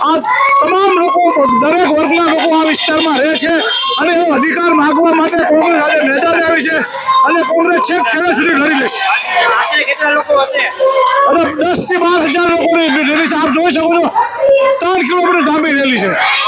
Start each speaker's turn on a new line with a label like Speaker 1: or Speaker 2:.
Speaker 1: આ તમામ લોકો દરેક વર્ગના લોકો આ વિસ્તારમાં રહે છે અને એવો અધિકાર માગવા માટે કોંગ્રેસ આજે મેદાને આવી છે અને કોંગ્રેસ છેક છેલ્લે સુધી લડી લેશે.
Speaker 2: લોકો
Speaker 1: અને દસથી બાર હજાર લોકોની રેલી છે. આપ જોઈ શકો છો ત્રણ કિલોમીટર લાંબી રેલી છે.